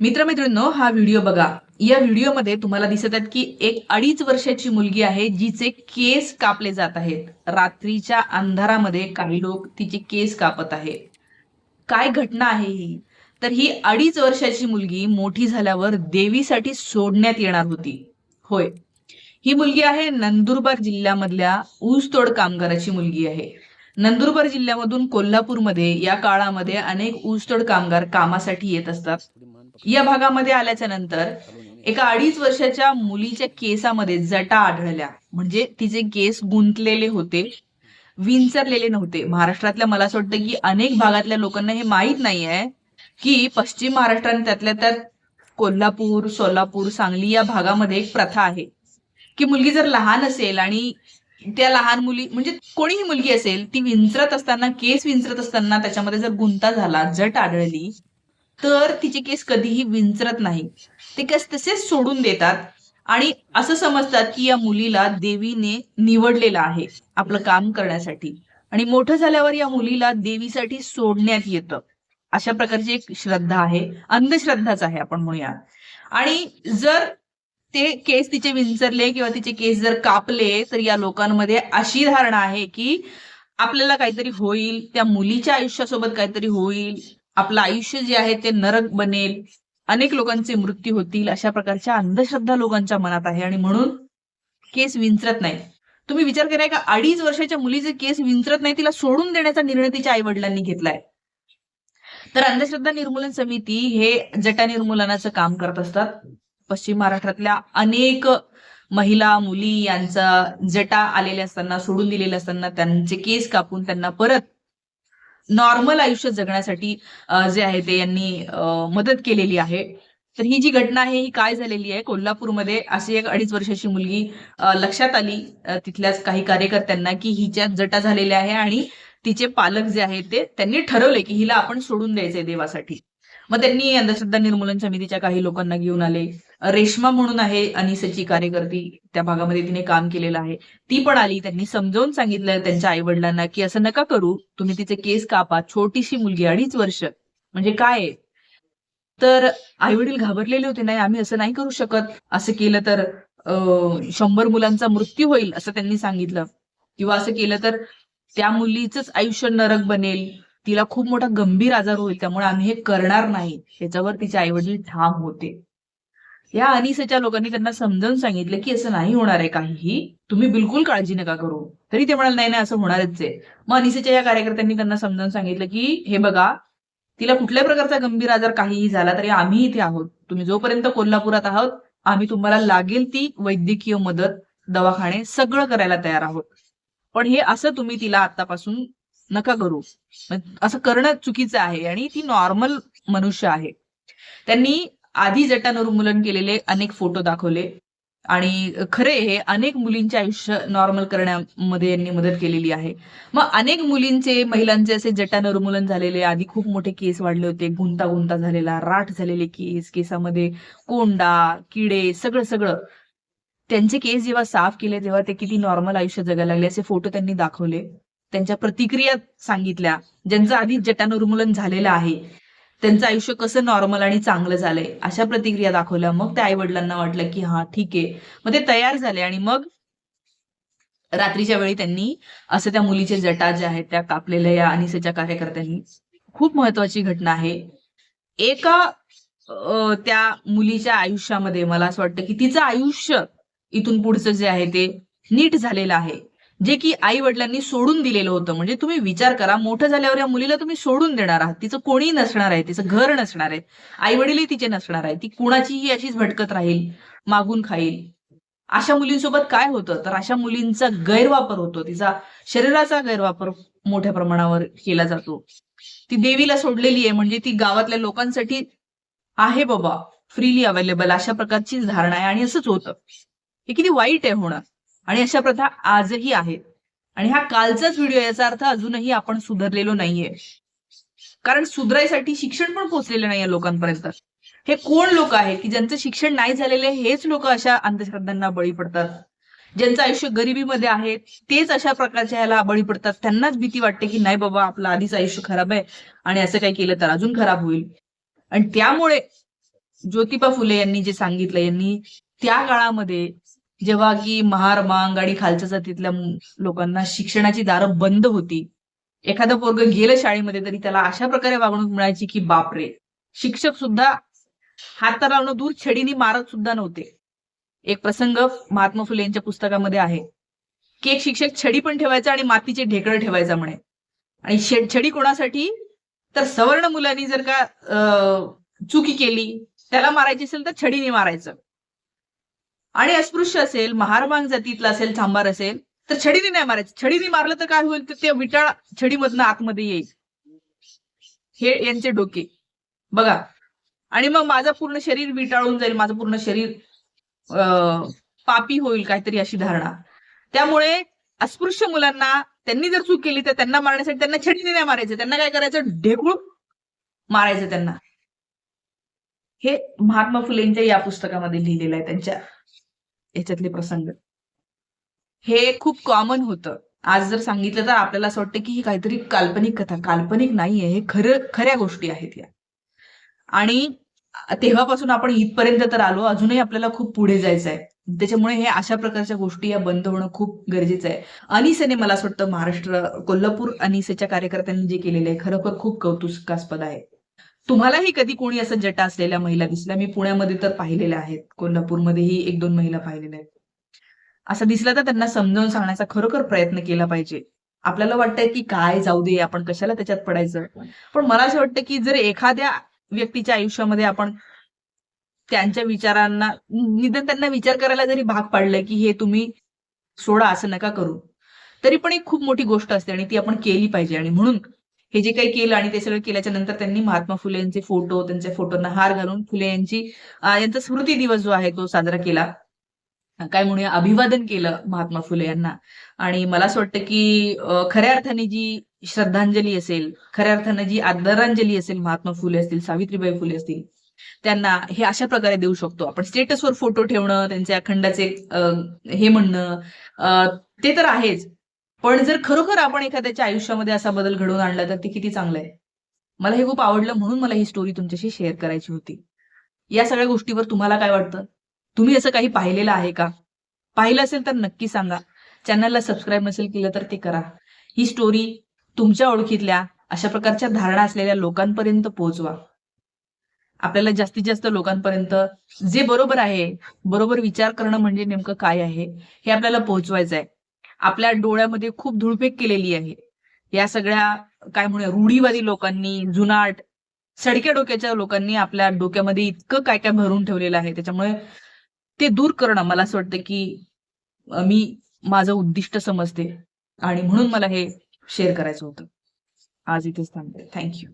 मित्रमित्रांनो हा व्हिडिओ बघा. या व्हिडिओमध्ये तुम्हाला दिसत आहेत की एक अडीच वर्षाची मुलगी आहे जिचे केस कापले जात आहेत. रात्रीच्या अंधारामध्ये काही लोक तिचे केस कापत आहेत. काय घटना आहे ही? तर ही अडीच वर्षाची मुलगी मोठी झाल्यावर देवीसाठी सोडण्यात येणार होती. होय. ही मुलगी आहे नंदुरबार जिल्ह्यामधल्या ऊसतोड कामगाराची मुलगी आहे. नंदुरबार जिल्ह्यामधून कोल्हापूरमध्ये या काळामध्ये अनेक ऊसतोड कामगार कामासाठी येत असतात. या भागामध्ये आल्याच्यानंतर एका अडीच वर्षाच्या मुलीच्या केसामध्ये जटा आढळल्या. म्हणजे तिचे केस गुंतलेले होते विंचरलेले नव्हते. महाराष्ट्रातल्या मला असं वाटतं की अनेक भागातल्या लोकांना हे माहीत नाही आहे की पश्चिम महाराष्ट्राने त्यातल्या त्यात कोल्हापूर सोलापूर सांगली या भागामध्ये एक प्रथा आहे. की मुलगी जर लहान असेल आणि त्या लहान मुली म्हणजे कोणीही मुलगी असेल ती विंचरत असताना केस विंचरत असताना त्याच्यामध्ये जर गुंता झाला जट आढळली तर तिचे केस कधीही विंचरत नाही. ते केस तसेच सोडून देतात. आणि असं समजतात की या मुलीला देवीने निवडलेलं आहे आपलं काम करण्यासाठी. आणि मोठं झाल्यावर या मुलीला देवीसाठी सोडण्यात येतं. अशा प्रकारची एक श्रद्धा आहे. अंधश्रद्धाच आहे आपण म्हणूया आणि जर ते केस तिचे विंचरले किंवा तिचे केस जर कापले तर या लोकांमध्ये अशी धारणा आहे की आपल्याला काहीतरी होईल त्या मुलीच्या आयुष्यासोबत काहीतरी होईल आपलं आयुष्य जे आहे ते नरक बनेल. अनेक लोकांचे मृत्यू होतील अशा प्रकारच्या अंधश्रद्धा लोकांच्या मनात आहे आणि म्हणून केस विंचरत नाही तुम्ही विचार कराय का अडीच वर्षाच्या मुलीचे केस विंचरत नाही तिला सोडून देण्याचा निर्णय तिच्या आई वडिलांनी घेतलाय. तर अंधश्रद्धा निर्मूलन समिती हे जटा निर्मूलनाचं काम करत असतात. पश्चिम महाराष्ट्रातल्या अनेक महिला मुली यांचा जटा आलेल्या असताना सोडून दिलेल्या असताना त्यांचे केस कापून त्यांना परत नॉर्मल आयुष्य जगण्यासाठी जे आहे ते यांनी मदत केलेली आहे. तर ही जी घटना आहे ही काय झालेली आहे? कोल्हापूरमध्ये अशी एक अडीच वर्षाची मुलगी लक्षात आली तिथल्याच काही कार्यकर्त्यांना की हिच्यात जटा झालेल्या आहे आणि तिचे पालक जे आहेत ते त्यांनी ठरवले की हिला आपण सोडून द्यायचंय देवासाठी. मग त्यांनी अंधश्रद्धा निर्मूलन समितीच्या काही लोकांना घेऊन आले. रेश्मा म्हणून आहे अनिसची कार्यकर्ती. त्या भागामध्ये तिने काम केलेलं आहे. ती पण आली त्यांनी समजावून सांगितलं त्यांच्या आई वडिलांना की असं नका करू तुम्ही तिचे केस कापा छोटीशी मुलगी अडीच वर्ष. म्हणजे काय आहे? तर आई वडील घाबरलेले होते नाही आम्ही असं नाही करू शकत. असं केलं तर शंभर मुलांचा मृत्यू होईल असं त्यांनी सांगितलं. किंवा असं केलं तर त्या मुलीच आयुष्य नरक बनेल. तिला खूप मोठा गंभीर आजार होईल त्यामुळे आम्ही हे करणार नाही. त्याच्यावर तिचे आई वडील ठाम होते. या अनिसच्या लोकांनी त्यांना समजावून सांगितलं की असं नाही होणार आहे काहीही. तुम्ही बिलकुल काळजी नका करू. तरी ते म्हणाल नाही नाही असं होणारच आहे. मग अनिसेच्या या कार्यकर्त्यांनी त्यांना समजावून सांगितलं की हे बघा तिला कुठल्या प्रकारचा गंभीर आजार काहीही झाला तरी आम्ही इथे आहोत. तुम्ही जोपर्यंत कोल्हापुरात आहोत आम्ही तुम्हाला लागेल ती वैद्यकीय मदत दवाखाने सगळं करायला तयार आहोत. पण हे असं तुम्ही तिला आतापासून नका करू. असं करणं चुकीचं आहे आणि ती नॉर्मल मनुष्य आहे. त्यांनी आधी जटा निर्मूलन केलेले अनेक फोटो दाखवले. आणि खरे हे अनेक मुलींचे आयुष्य नॉर्मल करण्यामध्ये यांनी मदत केलेली आहे. मग अनेक मुलींचे महिलांचे असे जटा निर्मूलन झालेले आधी खूप मोठे केस वाढले होते. गुंता गुंता झालेला राठ झालेले केस केसामध्ये कोंडा किडे सगळं सगळं. त्यांचे केस जेव्हा साफ केले तेव्हा ते किती नॉर्मल आयुष्य जगायला लागले असे फोटो त्यांनी दाखवले. त्यांच्या प्रतिक्रिया सांगितल्या ज्यांचं आधी जटा निर्मूलन झालेलं आहे. त्यांचं आयुष्य कसं नॉर्मल आणि चांगलं झालंय अशा प्रतिक्रिया दाखवल्या. मग त्या आई वडिलांना वाटलं की हा ठीक आहे. मग ते तयार झाले आणि मग रात्रीच्या वेळी त्यांनी असं त्या मुलीचे जटा ज्या आहेत त्या कापलेल्या या अनिसेच्या कार्यकर्त्यांनी. खूप महत्वाची घटना आहे. एका त्या मुलीच्या आयुष्यामध्ये मला असं वाटतं की तिचं आयुष्य इथून पुढचं जे आहे ते नीट झालेलं आहे. जे की आई वडिलांनी सोडून दिलेलं होतं. म्हणजे तुम्ही विचार करा मोठं झाल्यावर या मुलीला तुम्ही सोडून देणार आहात. तिचं कोणी नसणार आहे तिचं घर नसणार आहे. आई वडीलही तिचे नसणार आहे. ती कुणाचीही अशीच भटकत राहील मागून खाईल. अशा मुलींसोबत काय होतं? तर अशा मुलींचा गैरवापर होतो. तिचा शरीराचा गैरवापर मोठ्या प्रमाणावर केला जातो. ती देवीला सोडलेली आहे. म्हणजे ती गावातल्या लोकांसाठी आहे बाबा. फ्रीली अवेलेबल अशा प्रकारची धारणा आहे. आणि असंच होतं. हे किती वाईट आहे होणार. आणि अशा प्रथा आजही आहेत. आणि हा कालचाच व्हिडिओ याचा अर्थ अजूनही आपण सुधारलेलो नाहीये. कारण सुधारायसाठी शिक्षण पण पोहोचलेलं नाहीये लोकांपर्यंत. हे कोण लोक आहेत की ज्यांचं शिक्षण नाही झालेले हेच लोक अशा अंधश्रद्धांना बळी पडतात. ज्यांचं आयुष्य गरिबीमध्ये आहे तेच अशा प्रकारच्या ह्याला बळी पडतात. त्यांनाच भीती वाटते की नाही बाबा आपलं आधीच आयुष्य खराब आहे आणि असं काही केलं तर अजून खराब होईल. आणि त्यामुळे ज्योतिबा फुले यांनी जे सांगितलं यांनी त्या काळामध्ये जेव्हा की महार मांग आणि खालच्या जातीतल्या लोकांना शिक्षणाची दारं बंद होती. एखादं पोरग गेलं शाळेमध्ये तरी त्याला अशा प्रकारे वागणूक मिळायची की बापरे शिक्षक सुद्धा हात लावणं दूर छडीने मारत सुद्धा नव्हते. एक प्रसंग महात्मा फुले यांच्या पुस्तकामध्ये आहे. की एक शिक्षक छडी पण ठेवायचा आणि मातीचे ढेकळं ठेवायचा म्हणे. आणि छडी कोणासाठी? तर सवर्ण मुलांनी जर का चुकी केली त्याला मारायची असेल तर छडीने मारायचं. आणि अस्पृश्य असेल महारमांग जातीतला असेल थांबार असेल तर छडीने नाही मारायचं. छडीने मारलं तर काय होईल? तर ते विटाळ छडीमधनं आतमध्ये येईल. हे यांचे डोके. बघा. आणि मग माझं पूर्ण शरीर विटाळून जाईल माझं पूर्ण शरीर पापी होईल काहीतरी अशी धारणा. त्यामुळे अस्पृश्य मुलांना त्यांनी जर चूक केली तर त्यांना मारण्यासाठी त्यांना छडीने नाही मारायचं. त्यांना काय करायचं? ढेकूळ मारायचं त्यांना. हे महात्मा फुलेंच्या या पुस्तकामध्ये लिहिलेलं आहे त्यांच्या. याच्यातले प्रसंग. हे खूप कॉमन होतं. आज जर सांगितलं तर आपल्याला असं वाटतं की ही काहीतरी काल्पनिक कथा काल्पनिक नाहीये. हे खरं खऱ्या गोष्टी आहेत या. आणि तेव्हापासून आपण इथपर्यंत तर आलो अजूनही आपल्याला खूप पुढे जायचं आहे त्याच्यामुळे हे अशा प्रकारच्या गोष्टी या बंद होणं खूप गरजेचं आहे. अनिसेने मला असं वाटतं महाराष्ट्र कोल्हापूर अनिसेच्या कार्यकर्त्यांनी जे केलेलं आहे खरोखर खूप कौतुकास्पद आहे. तुम्हालाही कधी कोणी असं जटा असलेल्या महिला दिसल्या? मी पुण्यामध्ये तर पाहिलेल्या आहेत. कोल्हापूरमध्येही एक दोन महिला पाहिलेल्या आहेत. असं दिसलं तर त्यांना समजावून सांगण्याचा खरोखर प्रयत्न केला पाहिजे. आपल्याला वाटतंय की काय जाऊ दे आपण कशाला त्याच्यात पडायचं? पण मला असं वाटतं की जर एखाद्या व्यक्तीच्या आयुष्यामध्ये आपण त्यांच्या विचारांना निदान त्यांना विचार करायला जरी भाग पाडलं की हे तुम्ही सोडा असं नका करू. तरी पण एक खूप मोठी गोष्ट असते आणि ती आपण केली पाहिजे. आणि म्हणून हे जे काही केलं आणि ते सगळं केल्याच्यानंतर त्यांनी महात्मा फुले यांचे फोटो त्यांच्या फोटोंना हार घालून फुले यांची यांचा स्मृती दिवस जो आहे तो साजरा केला. काय म्हणूया अभिवादन केलं महात्मा फुले यांना. आणि मला असं वाटतं की खऱ्या अर्थाने जी श्रद्धांजली असेल खऱ्या अर्थाने जी आदरांजली असेल महात्मा फुले असतील सावित्रीबाई फुले असतील त्यांना हे अशा प्रकारे देऊ शकतो. आपण स्टेटसवर फोटो ठेवणं त्यांच्या अखंडाचे हे म्हणणं ते तर आहेच. पण जर खरोखर आपण एखाद्याच्या आयुष्यामध्ये असा बदल घडवून आणला तर ते किती चांगलं आहे? मला हे खूप आवडलं म्हणून मला ही स्टोरी तुमच्याशी शेअर करायची होती. या सगळ्या गोष्टीवर तुम्हाला काय वाटतं? तुम्ही असं काही पाहिलेलं आहे का? पाहिलं असेल तर नक्की सांगा. चॅनलला सबस्क्राईब नसेल केलं तर ते करा. ही स्टोरी तुमच्या ओळखीतल्या अशा प्रकारच्या धारणा असलेल्या लोकांपर्यंत पोहोचवा. आपल्याला जास्तीत जास्त लोकांपर्यंत जे बरोबर आहे बरोबर विचार करणं म्हणजे नेमकं काय आहे हे आपल्याला पोहोचवायचं आहे आपल्या डोळ्यामध्ये खूप धुळफेक केलेली आहे. या सगळ्या काय म्हणूया रूढीवादी लोकांनी जुनाट सडक्या डोक्याच्या लोकांनी आपल्या डोक्यामध्ये इतकं काय काय भरून ठेवलेलं आहे. त्याच्यामुळे ते दूर करणं मला असं वाटतं की मी माझं उद्दिष्ट समजते आणि म्हणून मला हे शेअर करायचं होतं. आज इथेच थांबते. थँक्यू